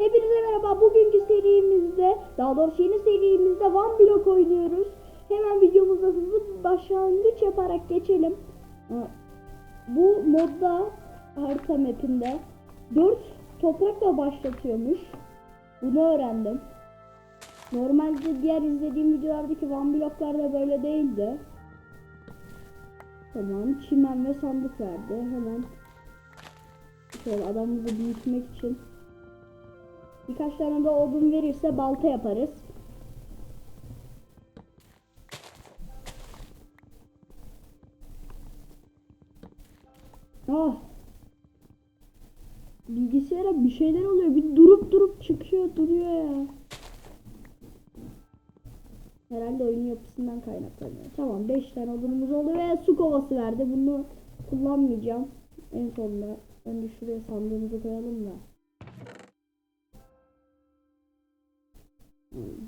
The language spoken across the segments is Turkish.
Hepinize merhaba. Bugünkü serimizde, daha doğrusu yeni serimizde One Block oynuyoruz. Hemen videomuza hızlı başlangıç yaparak geçelim. Ha, Bu modda harita mapinde 4 toprakla başlatıyormuş. Bunu öğrendim. Normalde diğer izlediğim videolardaki One Block'larda böyle değildi. Tamam, çimen ve sandık verdi. Hemen şöyle adamımızı büyütmek için Birkaç tane de odun verirse balta yaparız. Ah. Bilgisayara bir şeyler oluyor. Bir durup durup çıkıyor duruyor ya. Herhalde oyunun yapısından kaynaklanıyor. Tamam 5 tane odunumuz oldu ve su kovası verdi. Bunu kullanmayacağım. En sonunda. Önce şuraya sandığımızı koyalım da.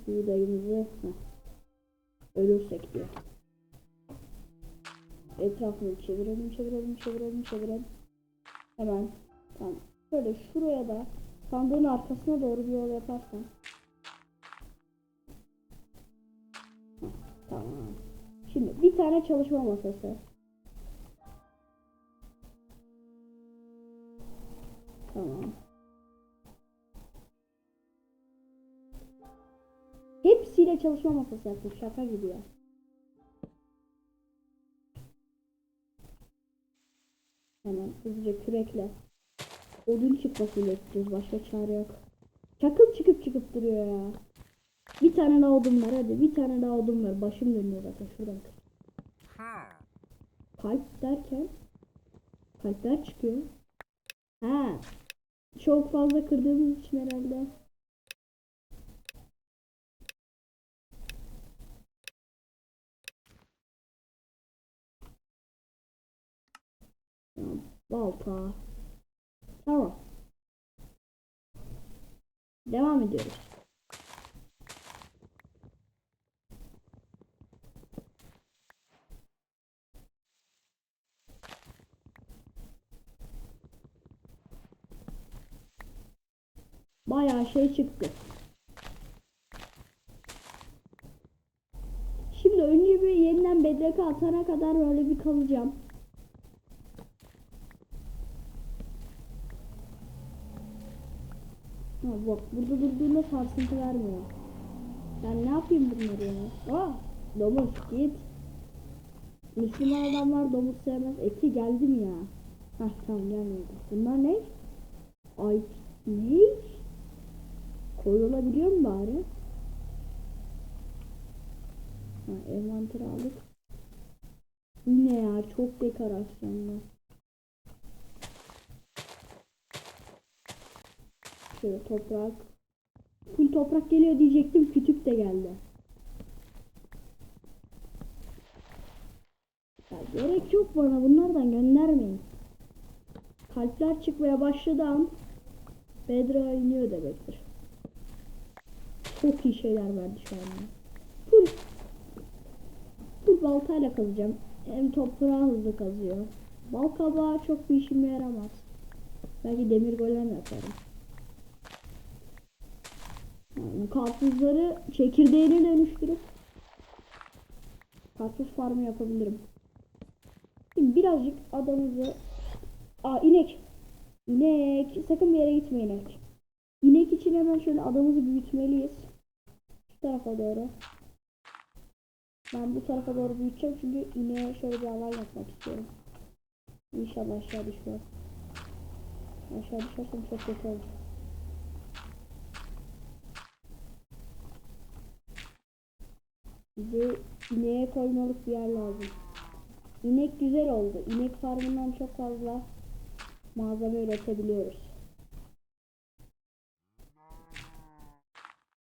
Buğdayımızı heh, ölürsek diyor. Etrafını çevirelim, çevirelim, çevirelim, çevirelim. Hemen tamam. Şöyle şuraya da sandığın arkasına doğru bir yol yaparsan. Tamam. Şimdi bir tane çalışma masası. Tamam. Hepsiyle çalışma masası yaptım. Şaka gibi ya. Hemen hızlıca kürekle odun çıkmasını bekliyoruz. Başka çare yok. Çakıl çıkıp çıkıp duruyor ya. Bir tane daha odun var hadi. Bir tane daha odun var. Başım dönüyor zaten şuradan. Kalp derken kalpler çıkıyor. Ha. Çok fazla kırdığımız için herhalde. Balta. Tamam. Devam ediyoruz. Bayağı şey çıktı. Şimdi önce bir yeniden bedrek atana kadar böyle bir kalacağım. Ha bak burada durduğunda sarsıntı vermiyor. Ben ne yapayım bunları ya? Aa domuz git. Müslüman adamlar domuz sevmez. Eki geldim ya. Hah tamam gelmedi. Bunlar ne? Ay ne? Koyulabiliyor mu bari? Ha envanteri aldık. Bu ne ya çok dekorasyonlu. Şöyle toprak. Full toprak geliyor diyecektim. Kütük de geldi. Ya gerek yok bana. Bunlardan göndermeyin. Kalpler çıkmaya başladı an Bedra iniyor demektir. Çok iyi şeyler verdi şu anda. Full Full baltayla kazacağım. Hem toprağı hızlı kazıyor. Bal kabağı çok bir işime yaramaz. Belki demir golem yaparım. Yani karpuzları çekirdeğine dönüştürüp karpuz farmı yapabilirim. Şimdi birazcık adamızı Aa inek. İnek. Sakın bir yere gitme inek. İnek için hemen şöyle adamızı büyütmeliyiz. Şu tarafa doğru. Ben bu tarafa doğru büyüteceğim çünkü ineğe şöyle bir alan yapmak istiyorum. İnşallah aşağı düşmez. Aşağı düşersem çok kötü olur. Bize ineğe koymalık bir yer lazım. İnek güzel oldu. İnek farmından çok fazla malzeme üretebiliyoruz.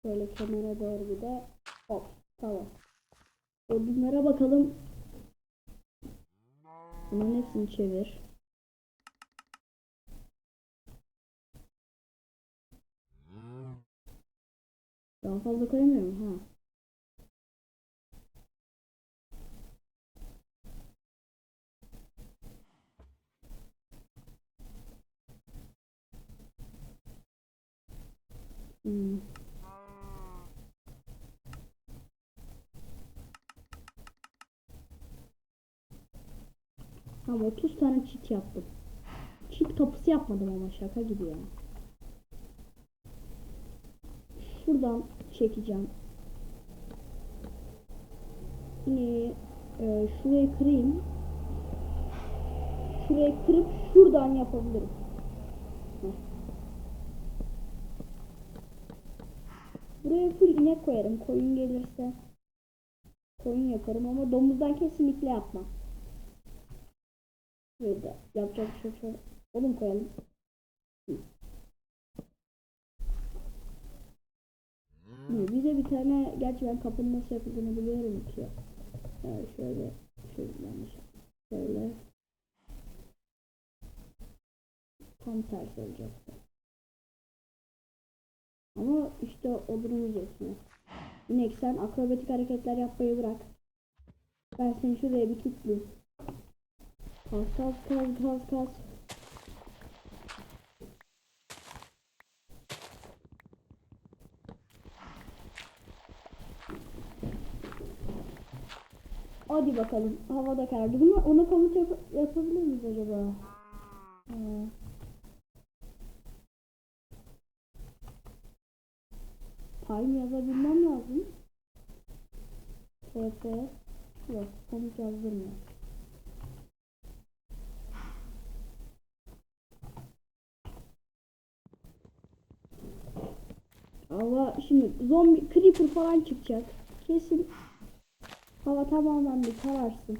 Şöyle kenara doğru bir de hop tamam. Odunlara bakalım. Bunların hepsini çevir. Daha fazla koyamıyorum ha. Hmm. Tamam 30 tane çit yaptım. Çit kapısı yapmadım ama şaka gibi ya. Şuradan çekeceğim. Yine e, şurayı kırayım. Şurayı kırıp şuradan yapabilirim. Buraya full inek koyarım. Koyun gelirse koyun yaparım ama domuzdan kesinlikle yapmam. Böyle yapacak şey. Şöyle Oğlum koyalım. Hı, Bize bir tane gerçi ben kapının nasıl yapıldığını biliyorum ki. Yani şöyle şöyle. Şöyle tam tersi olacaktı. Ama işte olurumuz yetmiyor. İnek sen akrobatik hareketler yapmayı bırak. Ben seni şuraya bir kilitleyeyim. Kas kas kas kas kas. Hadi bakalım. Havada karardı. Bunu ona komut yap- yapabilir miyiz acaba? Ha. Time yazabilmem lazım. TP yok komut yazdırmıyor. Ama şimdi zombi creeper falan çıkacak. Kesin hava tamamen bir kararsın.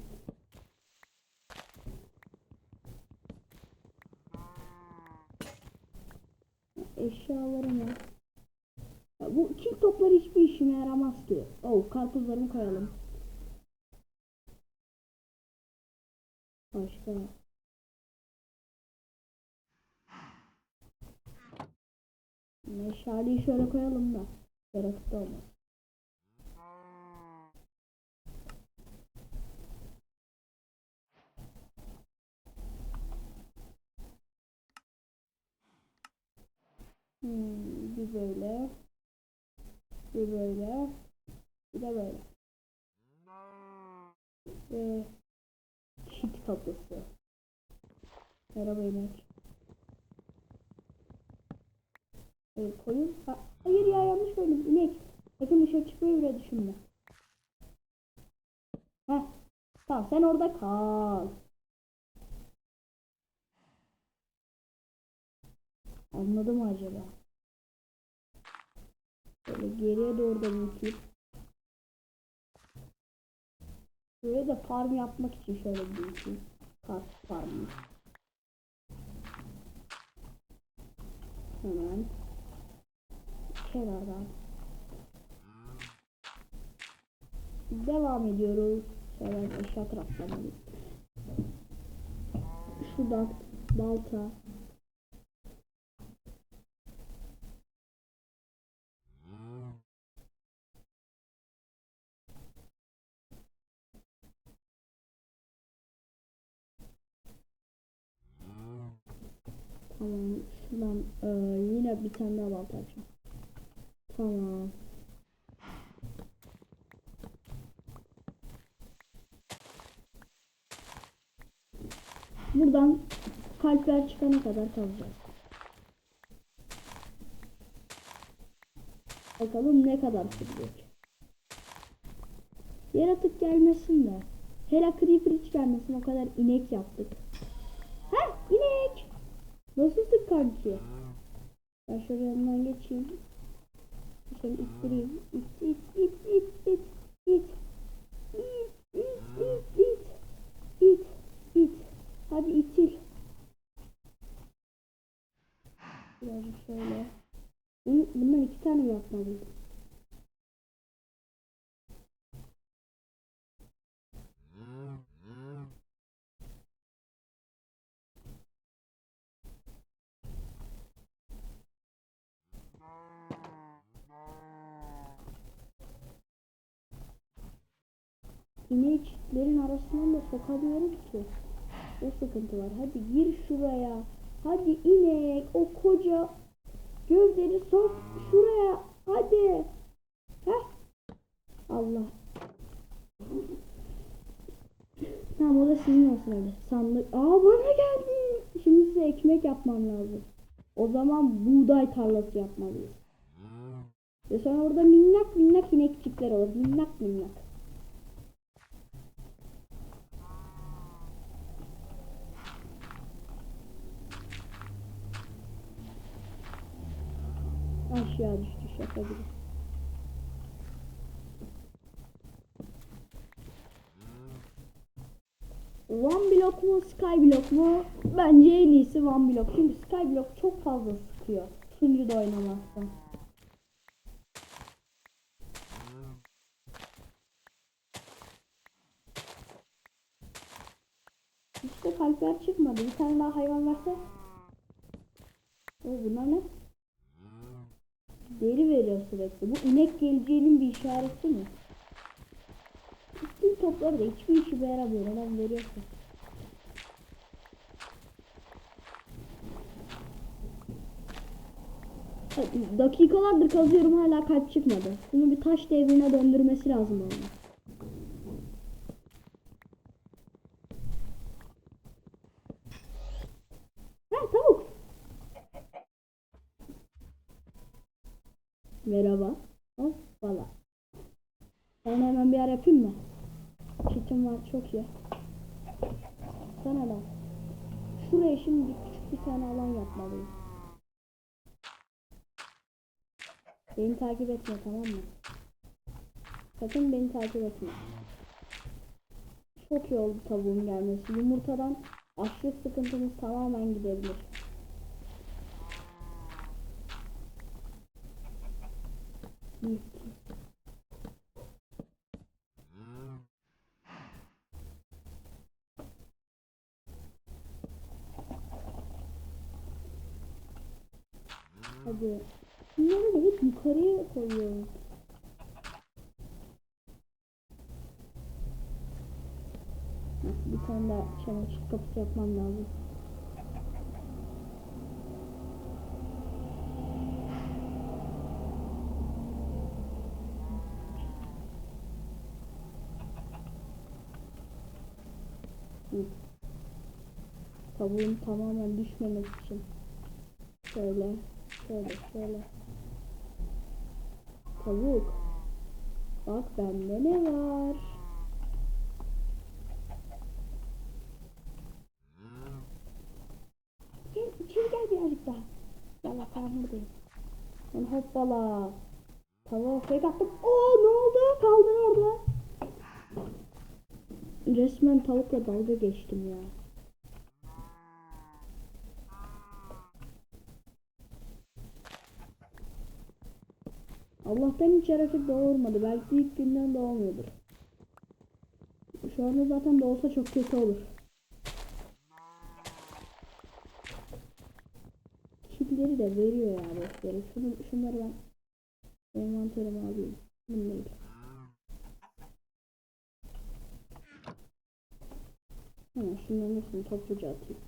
Eşyalarım var. Ya Bu kil topları hiçbir yaramaz ki. Oh karpuzlarımı koyalım. Başka. Meşaleyi şöyle koyalım da. Yaratık da olmaz. Hmm, bir böyle. Bir böyle. Bir de böyle. Ve çit kapısı. Merhaba inek. Evet, koyun. Ha, hayır ya yanlış koydum. İnek. Sakın dışarı çıkmayı bile düşünme. Heh. Tamam sen orada kal. Anladı mı acaba? Böyle geriye doğru da büyüteyim. Buraya da farm yapmak için şöyle büyüteyim. Kart farmı. Hemen. Kenardan. Devam ediyoruz. Şöyle aşağı taraftan. Şuradan balta. Bir tane daha balta açacağım. Tamam. Buradan kalpler çıkana kadar kalacağız. Bakalım ne kadar sürecek. Yaratık gelmesin de. Hela Creeper hiç gelmesin o kadar inek yaptık. Ha inek. Nasılsın kanki? Ben şöyle yanından geçeyim. Şöyle ittireyim. İt it it it it it. İt it it it. İt it. Hadi itil. Birazcık şöyle. Bundan iki tane mi yapmalıydım? İneği çitlerin arasından da sokamıyorum ki. O sıkıntı var. Hadi gir şuraya. Hadi inek. O koca Gözleri sok şuraya. Hadi. Heh. Allah. Tamam o da sizin olsun öyle. Sandık. Aa bana geldi. Şimdi size ekmek yapmam lazım. O zaman buğday tarlası yapmalıyız. Ve sonra orada minnak minnak inekçikler olur. Minnak minnak. Aşağı düştü şaka gibi. One block mu sky block mu? Bence en iyisi one block. Çünkü sky block çok fazla sıkıyor. Sunucuda oynamazsan. İşte kalpler çıkmadı. Bir tane daha hayvan varsa. O bunlar ne? Deri veriyor sürekli. Bu inek geleceğinin bir işareti mi? Bütün topları da hiçbir işe yaramıyor. Adam veriyorsa. Dakikalardır kazıyorum hala kalp çıkmadı. Bunu bir taş devrine döndürmesi lazım onun. Ha tavuk. Merhaba. Hoppala. Ben hemen bir ara yapayım mı? Çitim var çok iyi. Sana da. Şuraya şimdi küçük bir tane alan yapmalıyım. Beni takip etme tamam mı? Sakın beni takip etme. Çok iyi oldu tavuğun gelmesi. Yumurtadan açlık sıkıntımız tamamen gidebilir. Bir, iki. Hadi. Bunları da hep yukarıya koyuyorum. Heh, Bir tane daha çamaşır kapısı yapmam lazım. Hı. Tavuğun tamamen düşmemek için. Şöyle, şöyle, şöyle. Tavuk. Bak bende ne var? Gel içeri gel birazcık daha. Gel bak ben buradayım. Ben hoppala. Tavuğa fake attım. Oo ne oldu? Kaldın orada. Resmen tavukla dalga geçtim ya. Allah'tan hiç yaratık doğurmadı. Belki ilk günden doğmuyordur. Şu anda zaten doğsa çok kötü olur. Killeri de veriyor ya boşları. Şunu, şunları ben envanterime alayım. Değil. Hemen şunların hepsini topluca atayım.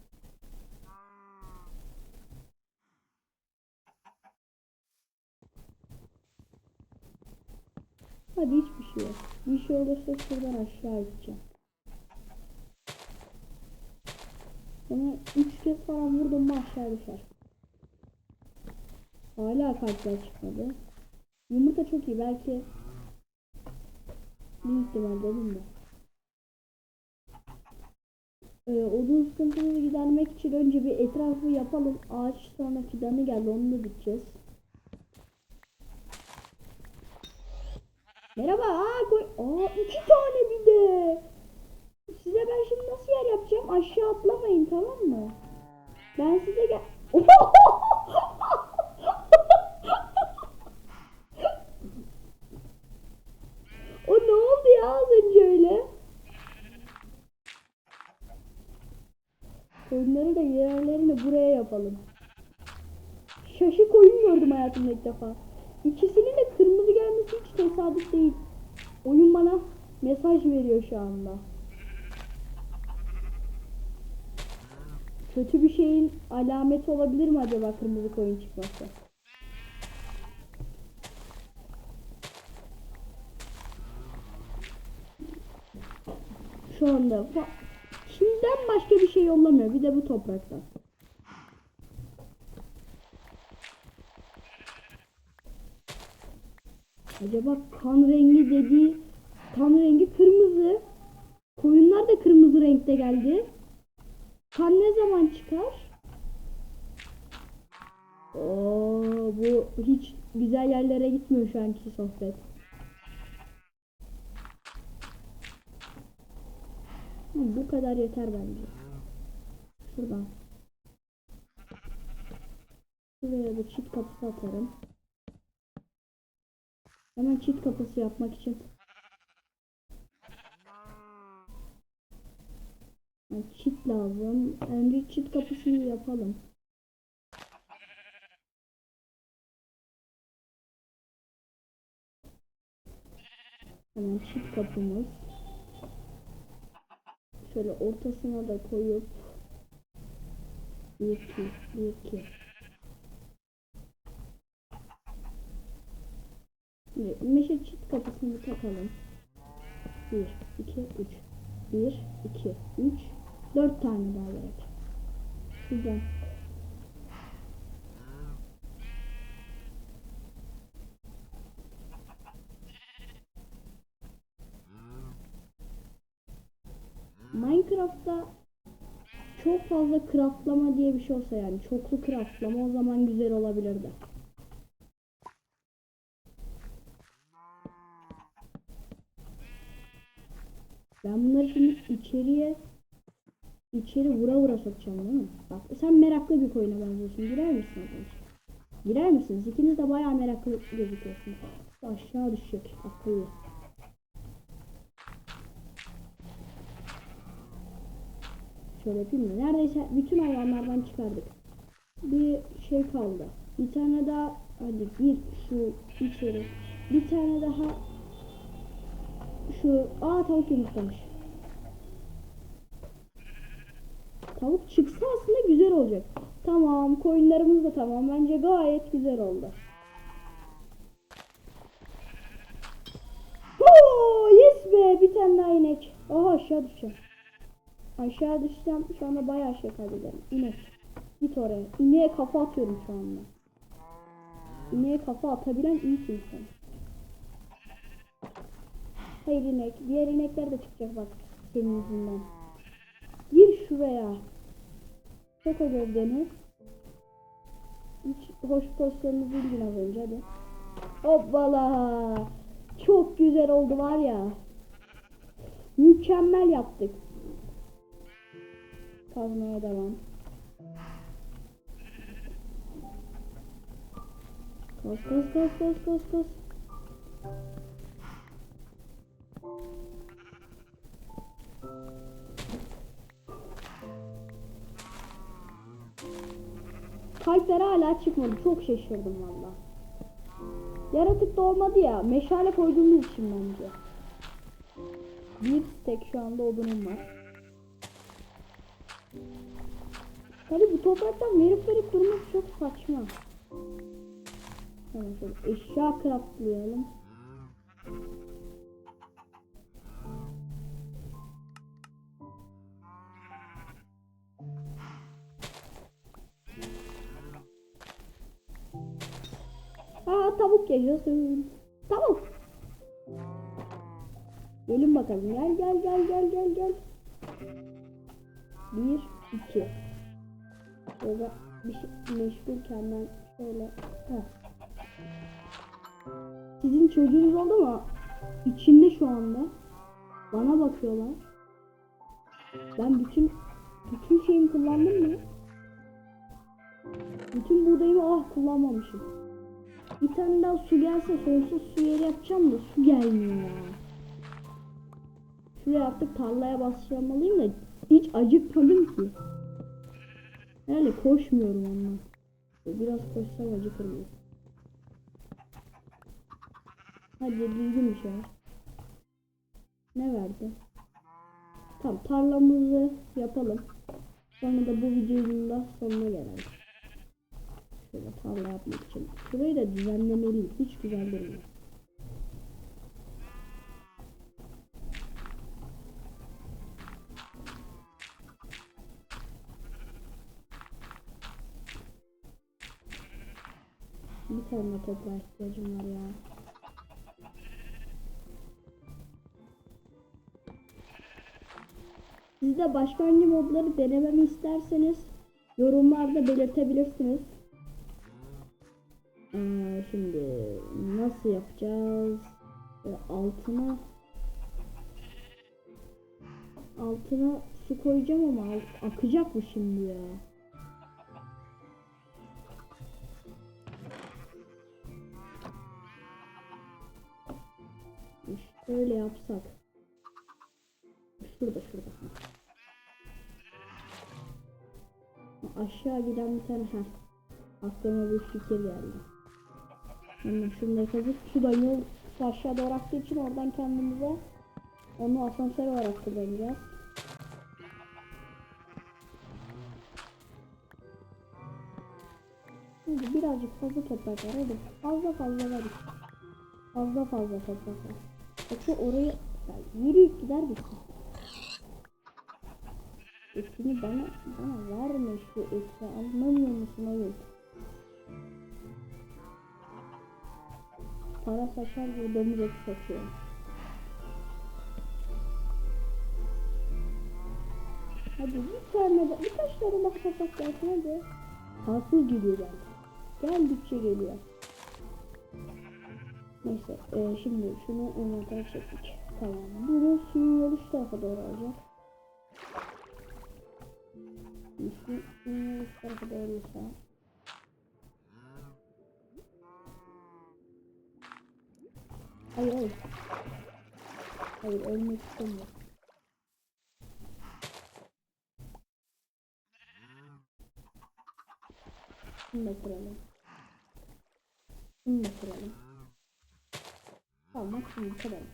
Hadi hiçbir şey yok. Bir şey olursa şuradan aşağı gideceğim. Ona üç kez falan vurdum mu aşağı düşer. Hala kalpler çıkmadı. Yumurta çok iyi belki bir ihtimal dedim de. Ee, odun sıkıntımızı gidermek için önce bir etrafı yapalım. Ağaç sonra fidanı geldi onu da dikeceğiz. Merhaba. Aa, koy. Aa, iki tane bir de. Size ben şimdi nasıl yer yapacağım? Aşağı atlamayın tamam mı? Ben size gel. o ne oldu ya az önce öyle? Koyunları da yerlerini buraya yapalım. Şaşı koyun gördüm hayatımda ilk defa. İkisinin de kırmızı gelmesi hiç tesadüf değil. Oyun bana mesaj veriyor şu anda. Kötü bir şeyin alameti olabilir mi acaba kırmızı koyun çıkması? Şu anda. Çin'den başka bir şey yollamıyor. Bir de bu topraktan. Acaba kan rengi dediği kan rengi kırmızı. Koyunlar da kırmızı renkte geldi. Kan ne zaman çıkar? Oo, bu hiç güzel yerlere gitmiyor şu anki sohbet. Bu kadar yeter bence. Şuradan. Şuraya da çift kapısı atarım. Hemen çift kapısı yapmak için. Yani çift lazım. Önce çift kapısını yapalım. Hemen çift kapımız. Şöyle ortasına da koyup bir iki, bir iki. Şimdi meşe çift kapısını takalım. Bir, iki, üç. Bir, iki, üç. Dört tane daha gerek. Şuradan. Minecraft'ta çok fazla craftlama diye bir şey olsa yani çoklu craftlama o zaman güzel olabilirdi. Ben bunları şimdi içeriye içeri vura vura sokacağım değil mi? Bak sen meraklı bir koyuna benziyorsun. Girer misin? Girer misiniz? İkiniz de bayağı meraklı gözüküyorsunuz. Aşağı düşecek. Akıllı. Şöyle yapayım mı? Neredeyse bütün hayvanlardan çıkardık. Bir şey kaldı. Bir tane daha hadi bir şu içeri. Bir tane daha şu aa tavuk yumurtlamış. Tavuk çıksa aslında güzel olacak. Tamam koyunlarımız da tamam. Bence gayet güzel oldu. Oo, yes be bir tane daha inek. Aha aşağı düşeceğim. Aşağı düşsem şu anda bayağı şey kaybederim. İnek. Git oraya. İneğe kafa atıyorum şu anda. İneğe kafa atabilen iyi insan. Hayır inek. Diğer inekler de çıkacak bak. Senin yüzünden. Gir şuraya. Çek o gövdeni. Hiç hoş pozisyonunu bildin az önce hadi. Hoppala. Çok güzel oldu var ya. Mükemmel yaptık. Kazmaya devam. Kaz kaz kaz kaz kaz kaz. Kalpler hala çıkmadı. Çok şaşırdım valla. Yaratık da olmadı ya. Meşale koyduğumuz için bence. Bir tek şu anda odunum var. Tabi bu topraktan verip verip durmak çok saçma. Hemen şöyle eşya craftlayalım. Aa tavuk yaşasın. Tavuk. Gelin bakalım. Gel gel gel gel gel gel. Bir, iki. Şöyle bir şey meşgulken ben şöyle. Heh. Sizin çocuğunuz oldu mu? İçinde şu anda. Bana bakıyorlar. Ben bütün bütün şeyimi kullandım mı? Bütün buğdayımı ah kullanmamışım. Bir tane daha su gelse sonsuz su yeri yapacağım da su gelmiyor ya. Şuraya artık tarlaya başlamalıyım da hiç acıkmadım ki. Yani koşmuyorum ondan. Biraz koşsam acıkırım. Hadi düzgün bir şey. ver. Ne verdi? Tamam tarlamızı yapalım. Sonra da bu videonun da sonuna gelelim. Şöyle tarla yapmak için. Şurayı da düzenlemeliyim. Hiç güzel durmuyor. Bir tane toprağa ihtiyacım var ya. Siz de başka hangi modları denememi isterseniz yorumlarda belirtebilirsiniz. Ee, şimdi nasıl yapacağız? Ee, altına altına su koyacağım ama akacak bu şimdi ya. Şöyle yapsak. Şurada şurada. Aşağı giden bir tane ha. Aklıma bir fikir geldi. Hemen şunu kazıp sudan yol su aşağı doğru aktığı için oradan kendimize onu asansör olarak kullanacağız. Şimdi birazcık fazla toprak var hadi. Fazla fazla var. Fazla fazla toprak var. Yoksa oraya ya yürüyüp gider misin? Etini bana, bana verme şu eti. Anlamıyor musun oğlum? Para saçar gibi domuz eti satıyor. Hadi bir tane de, birkaç tane daha toprak gelsin hadi. Karpuz geliyor geldi. Geldikçe geliyor. Neyse e, şimdi şunu envantere çektik. Tamam. Bunu suyun yolu şu tarafa doğru alacak. Suyun yolu şu tarafa doğruysa. Hayır hayır. Hayır ölmek istemiyorum. Şunu da kıralım. Şunu. Şimdi kıralım.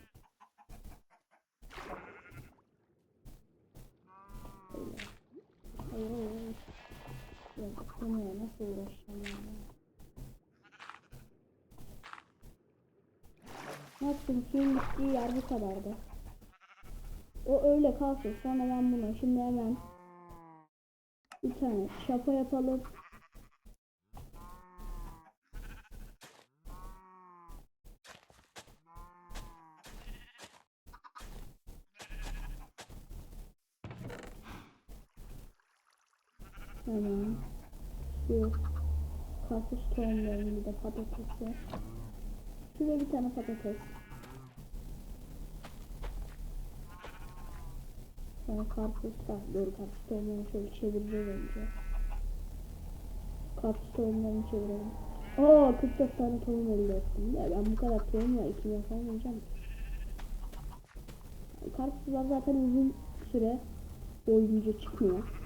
Öyle. Hayır hayır hayır. Ya konuya nasıl uğraşacağım ya. Maksimum suyun gittiği yer bu kadardı. O öyle kalsın. Sonra ben bunu şimdi hemen bir tane şapa yapalım. Hemen şu karpuz de patatesi. Şuraya bir tane patates. Sonra karpuz da doğru karpuz tohumlarını şöyle çevireceğiz önce. Karpuz tohumlarını çevirelim. Oo 44 tane tohum elde ettim. Ya ben bu kadar tohumla ekim yapamayacağım. Karpuzlar zaten uzun süre boyunca çıkmıyor.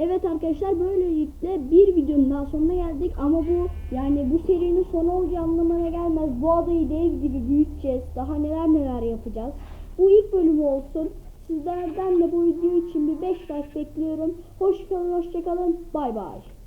Evet arkadaşlar böylelikle bir videonun daha sonuna geldik ama bu yani bu serinin sonu olacağı anlamına gelmez. Bu adayı dev gibi büyüteceğiz. Daha neler neler yapacağız. Bu ilk bölümü olsun. Sizlerden de bu video için bir 5 like bekliyorum. Hoşçakalın, hoşçakalın. Bay bay.